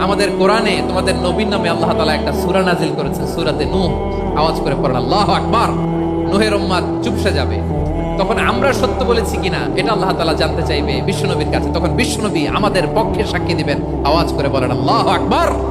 আমাদের কোরআনে তোমাদের নবীন নামে আল্লাহ তালা একটা সুরা নাজিল করেছেন, সুরাতে নু আওয়াজ করে পড়েন, আল্লাহ আকবার। নুহের উম্মাদ চুপসে যাবে। তখন আমরা সত্য বলেছি কিনা, এটা আল্লাহ তালা জানতে চাইবে বিশ্বনবীর কাছে। তখন বিশ্বনবী আমাদের পক্ষে সাক্ষী দিবেন। আওয়াজ করে বলেন, আল্লাহ আকবার।